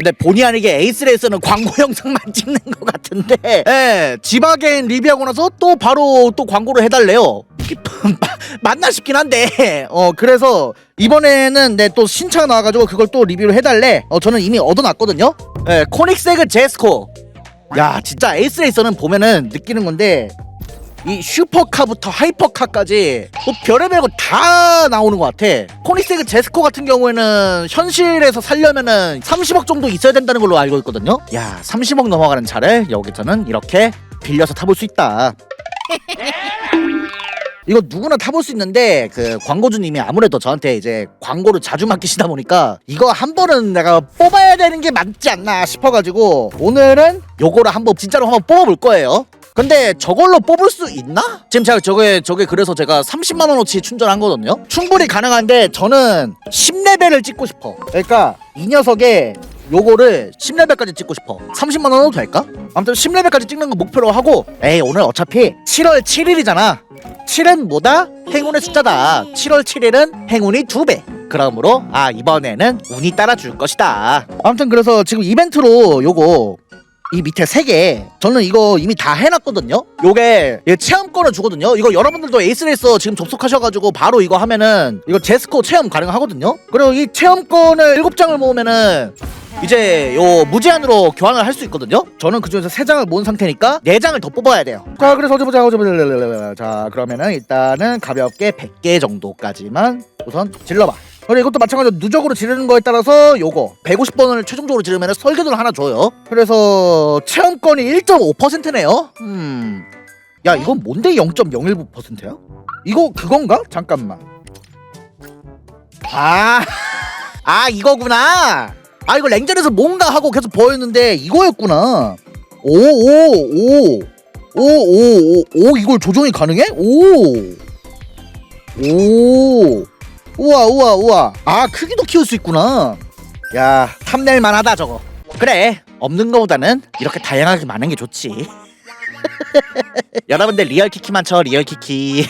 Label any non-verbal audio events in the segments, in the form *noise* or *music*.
근데 본의 아니게 에이스레이서는 광고 *laughs* 영상만 찍는 것 같은데. 예 지바겐 리뷰하고 나서 또 바로 또 광고를 해달래요. 맞나 싶긴 한데. 어 그래서 이번에는 네 또 신차가 나와가지고 그걸 또 리뷰를 해달래. 어 저는 이미 얻어놨거든요. 예 코닉세그 제스코. 야 진짜 에이스레이서는 보면은 느끼는 건데 이 슈퍼카부터 하이퍼카까지 뭐 별의별 거 다 나오는 것 같아. 코닉세그 제스코 같은 경우에는 현실에서 살려면은 30억 정도 있어야 된다는 걸로 알고 있거든요. 야, 30억 넘어가는 차를 여기서는 이렇게 빌려서 타볼 수 있다. *laughs* 이거 누구나 타볼 수 있는데 그 광고주님이 아무래도 저한테 이제 광고를 자주 맡기시다 보니까 이거 한 번은 내가 뽑아야 되는 게 맞지 않나 싶어가지고 오늘은 요거를 한번 진짜로 한번 뽑아볼 거예요. 근데 저걸로 뽑을 수 있나? 지금 제가 저게 저게 그래서 제가 30만 원어치 충전한 거거든요. 충분히 가능한데 저는 10레벨을 찍고 싶어. 그러니까 이 녀석의 요거를 10레벨까지 찍고 싶어. 30만 원으로 될까? 아무튼 10레벨까지 찍는 거 목표로 하고 에이 오늘 어차피 7월 7일이잖아. 7은 뭐다? 행운의 숫자다. 7월 7일은 행운이 두 배. 그러므로 아 이번에는 운이 따라줄 것이다. 아무튼 그래서 지금 이벤트로 요거 이 밑에 세 개. 저는 이거 이미 다 해놨거든요. 요게 얘 체험권을 주거든요. 이거 여러분들도 에이스레이서 지금 접속하셔가지고 바로 이거 하면은 이거 제스코 체험 가능하거든요. 그리고 이 체험권을 일곱 장을 모으면은 이제 요 무제한으로 교환을 할 수 있거든요. 저는 그중에서 세 장을 모은 상태니까 네 장을 더 뽑아야 돼요. 자 그래서 어디 보자 어디 보자 자 그러면은 일단은 가볍게 100개 정도까지만 우선 질러봐 그리고 이것도 마찬가지로 누적으로 지르는 거에 따라서 요거 150번을 최종적으로 지르면 설계도를 하나 줘요. 그래서 체험권이 1.5%네요. 음. 야, 이건 뭔데 0.01%야? 이거 그건가? 잠깐만. 아. *laughs* 아, 이거구나. 아, 이거 랭전에서 뭔가 하고 계속 보였는데 이거였구나. 오, 오, 오. 오, 오, 이걸 조정이 가능해? 오. 오. 우와 우와 우와. 아 크기도 키울 수 있구나. 야 탐낼 만 하다 저거. 그래 없는 거보다는 이렇게 다양하게 많은 게 좋지. *laughs* 여러분들 리얼 키키만 쳐 리얼 키키.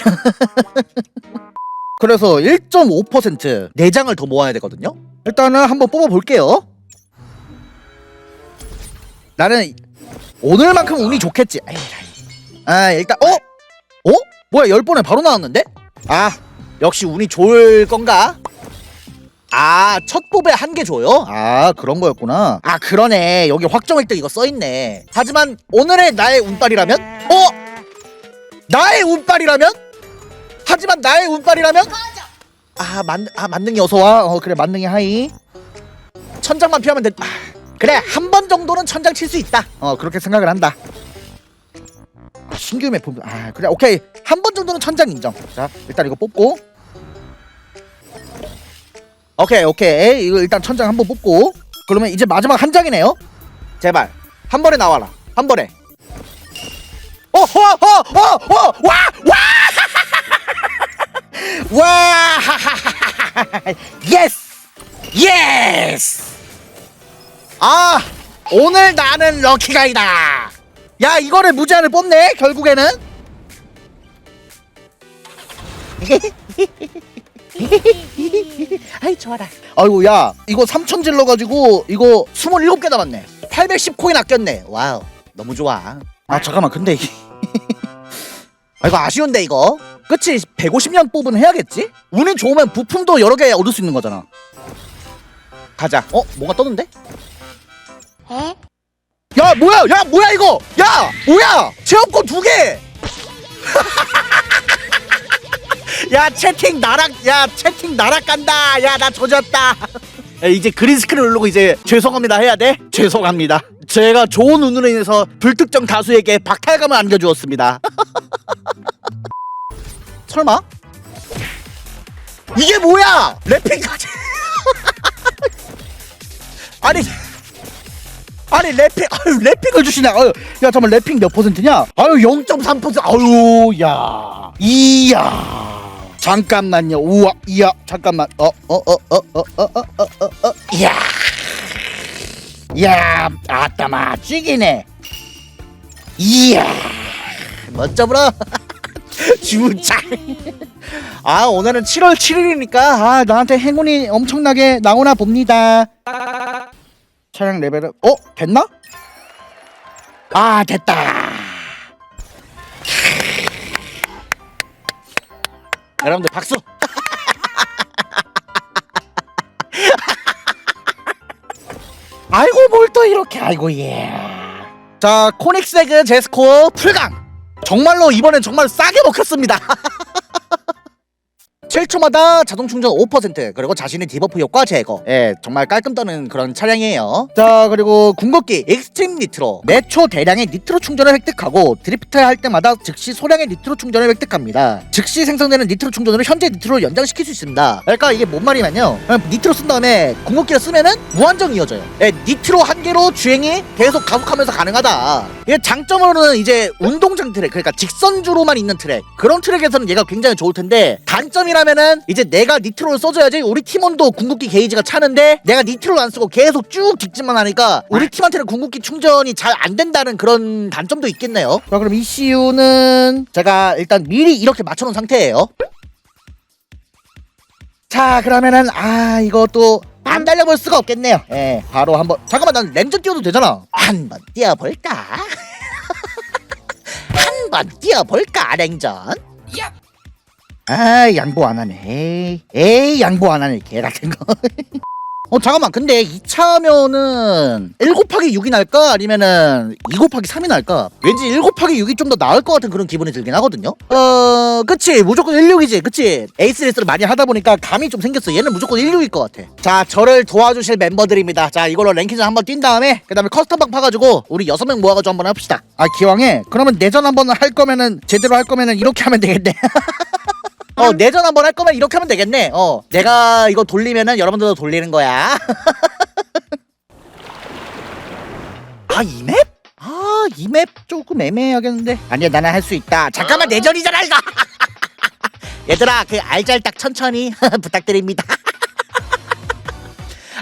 *laughs* 그래서 1.5% 4장을 더 모아야 되거든요? 일단은 한번 뽑아 볼게요. 나는 오늘만큼 운이 좋겠지. 에이, 아 일단 어? 어? 뭐야 10번에 바로 나왔는데? 아 역시 운이 좋을 건가? 아, 첫 뽑에 한 개 줘요? 아, 그런 거였구나. 아, 그러네. 여기 확정 획득 이거 써있네. 하지만 오늘의 나의 운빨이라면? 어? 나의 운빨이라면? 하지만 나의 운빨이라면? 아, 만, 아, 만능이 어서와. 어, 그래, 만능이 하이. 천장만 피하면 돼. 아, 그래, 한 번 정도는 천장 칠 수 있다. 어, 그렇게 생각을 한다. 아, 신규 맵품 아 그래 오케이 한 번 정도는 천장 인정 자 일단 이거 뽑고 오케이 오케이. 이거 일단 천장 한 번 뽑고. 그러면 이제 마지막 한 장이네요. 제발. 한 번에 나와라. 한 번에. 어, 어어어어와와와! 예스 예스 아 오늘 나는 럭키가이다. 야 이거를 무제한을 뽑네 결국에는 *laughs* 좋아라. 아이고 야 이거 3천 질러가지고 이거 27개 남았네. 810코인 아꼈네. 와우 너무 좋아. 아 잠깐만 근데 이게 *laughs* 아 이거 아쉬운데 이거? 그치? 150년 뽑은 해야겠지? 운이 좋으면 부품도 여러 개 얻을 수 있는 거잖아. 가자. 어 뭐가 떴는데? 에? 야 뭐야? 야 뭐야 이거? 야 뭐야? 체험권 두개 *laughs* 야 채팅 나락 야 채팅 나락 간다. 야 나 조졌다. 야, 이제 그린스크린 누르고 이제 죄송합니다 해야 돼? 죄송합니다. 제가 좋은 운으로 인해서 불특정 다수에게 박탈감을 안겨주었습니다. *laughs* 설마? 이게 뭐야? 래핑까지. *laughs* 아니 아니 래핑 아유 래핑을 주시네 아유 야 잠깐 래핑 몇 퍼센트냐? 아유 0.3% 아유 야 이야 잠깐만요. 우와 이야 잠깐만. 어 어 어 어 어 어 어 어어 이야. 이야 아따마 찌기네. 이야. 멋져 보라 *laughs* 주장 아 오늘은 7월 7일이니까 아 나한테 행운이 엄청나게 나오나 봅니다. 차량 레벨을 어 됐나? 아 됐다. 여러분들 박수. *laughs* 아이고 뭘 또 이렇게 아이고 예. 자 코닉스에그 제스코 풀강. 정말로 이번엔 정말 싸게 먹혔습니다. *laughs* 7초마다 자동 충전 5% 그리고 자신의 디버프 효과 제거. 예 정말 깔끔 떠는 그런 차량이에요. 자 그리고 궁극기 익스트림 니트로. 매초 대량의 니트로 충전을 획득하고 드리프트 할 때마다 즉시 소량의 니트로 충전을 획득합니다. 즉시 생성되는 니트로 충전으로 현재 니트로를 연장시킬 수 있습니다. 그러니까 이게 뭔 말이냐면요. 니트로 쓴 다음에 궁극기를 쓰면은 무한정 이어져요. 예 니트로 한 개로 주행이 계속 가속하면서 가능하다 장점으로는 이제 운동장 트랙 그러니까 직선주로만 있는 트랙. 그런 트랙에서는 얘가 굉장히 좋을 텐데 단점이라면은 이제 내가 니트로를 써줘야지 우리 팀원도 궁극기 게이지가 차는데 내가 니트로를 안 쓰고 계속 쭉 직진만 하니까 우리 팀한테는 궁극기 충전이 잘 안 된다는 그런 단점도 있겠네요. 자 그럼 ECU는 제가 일단 미리 이렇게 맞춰놓은 상태예요. 자 그러면은 아 이것도 안 달려볼 수가 없겠네요. 예 바로 한번 잠깐만 난 렌즈 띄워도 되잖아. 한번 띄워볼까 한번 뛰어볼까 랭전? 아 양보 안 하네. 에이, 에이 양보 안 하네 개 같은 거 *laughs* 어 잠깐만. 근데 이 차면은 1 곱하기 6이 날까? 아니면은 2 곱하기 3이 날까? 왠지 1 곱하기 6이 좀 더 나을 것 같은 그런 기분이 들긴 하거든요. 어 그치. 무조건 16이지. 그치. 에이스 레이스를 많이 하다 보니까 감이 좀 생겼어. 얘는 무조건 16일 것 같아. 자 저를 도와주실 멤버들입니다. 자 이걸로 랭킹전 한번 뛴 다음에 그 다음에 커스텀방 파가지고 우리 6명 모아가지고 한번 해봅시다. 아 기왕에? 그러면 내전 한번 할 거면은 제대로 할 거면은 이렇게 하면 되겠네 *laughs* 어 내전 한번 할 거면 이렇게 하면 되겠네. 어 내가 이거 돌리면은 여러분들도 돌리는 거야. *laughs* 아 이 맵? 아 이 맵 조금 애매하겠는데? 아니야 나는 할 수 있다. 잠깐만 내전이잖아 이거. *laughs* 얘들아 그 알잘딱 천천히 *laughs* 부탁드립니다.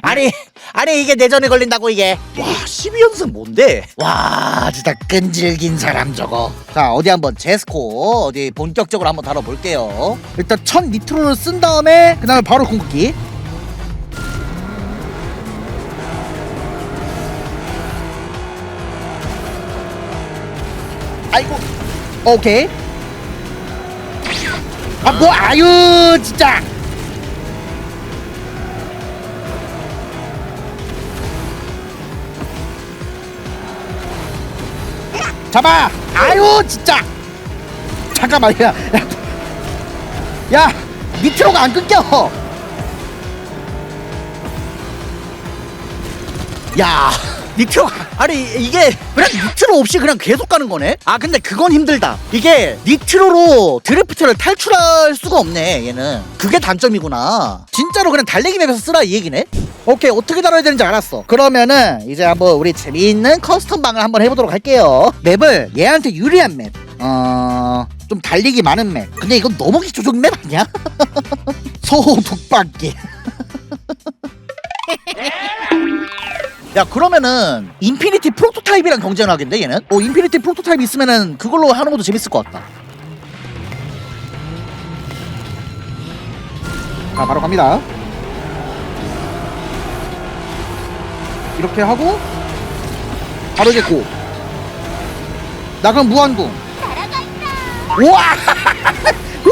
아니 아니 이게 내전에 걸린다고 이게. 와 12연승 뭔데? 와 진짜 끈질긴 사람 저거. 자 어디 한번 제스코 어디 본격적으로 한번 다뤄볼게요. 일단 첫 니트로를 쓴 다음에 그 다음에 바로 궁극기. 아이고. 오케이. 아 뭐 아유 진짜 잡아! 아유 진짜! 잠깐만 야, 야, 야 니트로가 안 끊겨. 야 니트로가 아니 이게 그냥 니트로 없이 그냥 계속 가는 거네? 아 근데 그건 힘들다. 이게 니트로로 드리프트를 탈출할 수가 없네 얘는. 그게 단점이구나. 진짜로 그냥 달리기 맵에서 쓰라 이 얘기네 오케이 어떻게 다뤄야 되는지 알았어. 그러면은 이제 한번 우리 재미있는 커스텀 방을 한번 해보도록 할게요. 맵을 얘한테 유리한 맵. 어... 좀 달리기 많은 맵. 근데 이건 너무 기초적인 맵 아니야? *laughs* 소호 북받기. *laughs* 야 그러면은 인피니티 프로토타입이랑 경쟁을 하겠네 얘는? 어 인피니티 프로토타입 있으면은 그걸로 하는 것도 재밌을 것 같다. 자 바로 갑니다 이렇게 하고 바로 이제 고. 나 그럼 무한궁. 우와! *laughs* 우!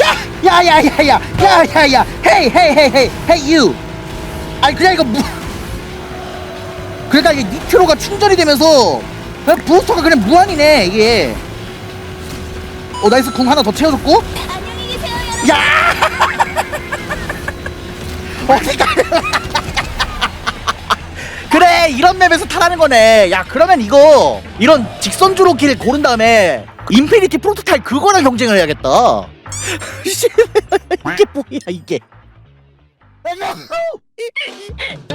야! 야, 야, 야, 야, 야, 야, 야, 헤이, 헤이, 헤이, 헤이, 헤이, 유. 아니 그냥 이거 무. *laughs* 그러니까 이게 니트로가 충전이 되면서 그냥 부스터가 그냥 무한이네 이게. 어 나이스 궁 하나 더 채워줬고. 안녕히 계세요, 야! *laughs* 어디 가? 그래 이런 맵에서 타라는 거네. 야 그러면 이거 이런 직선주로 길 고른 다음에 인피니티 프로토타입 그거랑 경쟁을 해야겠다. *laughs* 씨, 이게 뭐야 이게?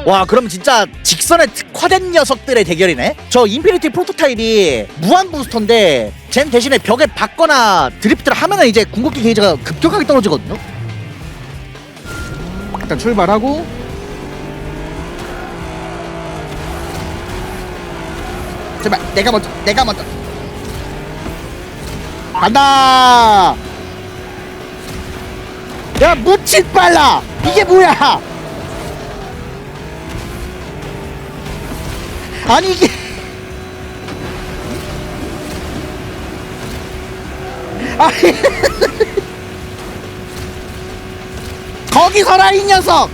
와 그럼 진짜 직선에 특화된 녀석들의 대결이네 저 인피니티 프로토타입이 무한 부스터인데 쟨 대신에 벽에 박거나 드리프트를 하면은 이제 궁극기 게이지가 급격하게 떨어지거든요 일단 출발하고 제발 내가 먼저 내가 먼저. 간다! 야 무칫 빨라! 이게 뭐야? 아니 이게. 아니. *laughs* 거기 서라 이 녀석!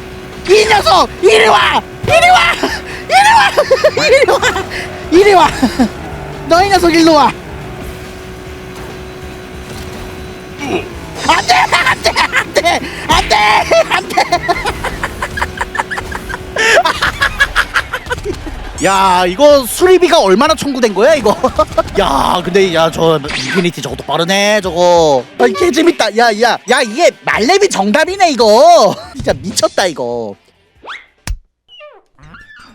이 녀석! 이리 와! 이리 와 *laughs* 이리 와. 이리 와. 이리 와너이 녀석 일로 와. 안 돼 안 돼 안 돼 안 돼 안 돼. *laughs* 야 이거 수리비가 얼마나 청구된 거야 이거? *laughs* 야 근데 야 저 인피니티 저것도 빠르네 저거. 아 이게 재밌다. 야 야 야 이게 말렙이 정답이네 이거. 진짜 미쳤다 이거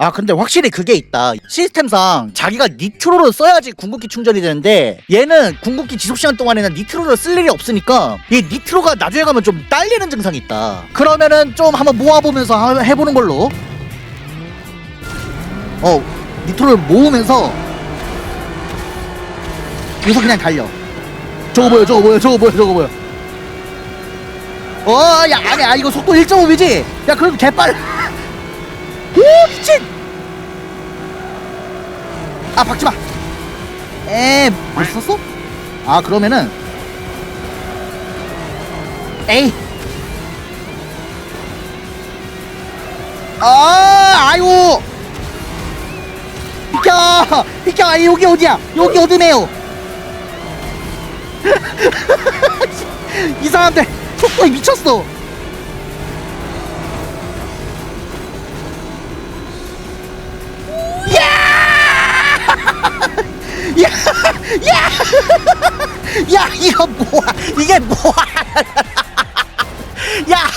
아 근데 확실히 그게 있다. 시스템상 자기가 니트로를 써야지 궁극기 충전이 되는데 얘는 궁극기 지속시간 동안에는 니트로를 쓸 일이 없으니까 이 니트로가 나중에 가면 좀 딸리는 증상이 있다. 그러면은 좀 한번 모아보면서 하- 해보는 걸로. 어 니트로를 모으면서 여기서 그냥 달려. 저거 보여 저거 보여 저거 보여 저거 보여 어야 아니야 이거 속도 1.5이지? 야 그럼 개빨 오 아 박지마. 에못 썼어? 아 그러면은. 에이. 아 아유 비켜. 비켜. 아니, 여기 어디야? 여기 어디네요. *laughs* 이 사람들 속도에 미쳤어 야! *laughs* 야 이거 뭐야 이게 뭐야 *laughs* *laughs* 야!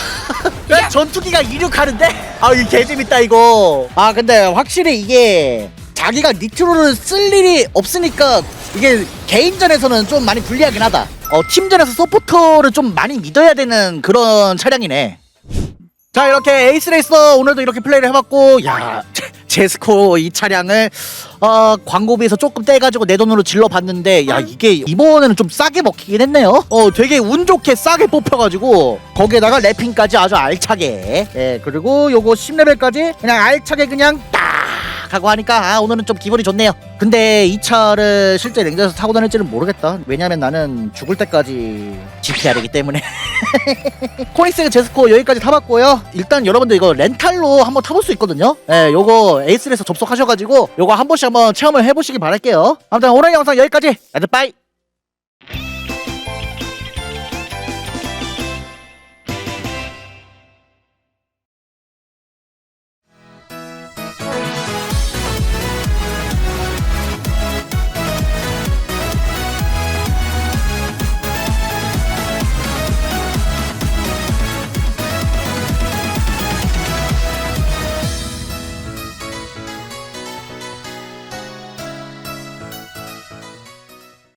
야 전투기가 이륙하는데? 아 이거 개재밌다 이거 아 근데 확실히 이게 자기가 니트로를 쓸 일이 없으니까 이게 개인전에서는 좀 많이 불리하긴 하다 어 팀전에서 서포터를 좀 많이 믿어야 되는 그런 차량이네 자 이렇게 에이스 레이서 오늘도 이렇게 플레이를 해봤고 야 제스코 이 차량을 어 광고비에서 조금 떼가지고 내 돈으로 질러봤는데 야 이게 이번에는 좀 싸게 먹히긴 했네요. 어 되게 운 좋게 싸게 뽑혀가지고 거기에다가 랩핑까지 아주 알차게. 예 그리고 요거 10레벨까지 그냥 알차게 그냥 딱 하고 하니까 아 오늘은 좀 기분이 좋네요 근데 이 차를 실제 랭전에서 타고 다닐지는 모르겠다 왜냐면 나는 죽을 때까지 GTR이기 때문에 *laughs* 코닉스 제스코 여기까지 타봤고요. 일단 여러분들 이거 렌탈로 한번 타볼 수 있거든요. 예, 요거 에이스에서 접속하셔가지고 요거 한 번씩 한번 체험을 해보시기 바랄게요. 아무튼 오늘 영상 여기까지. 다들 빠이.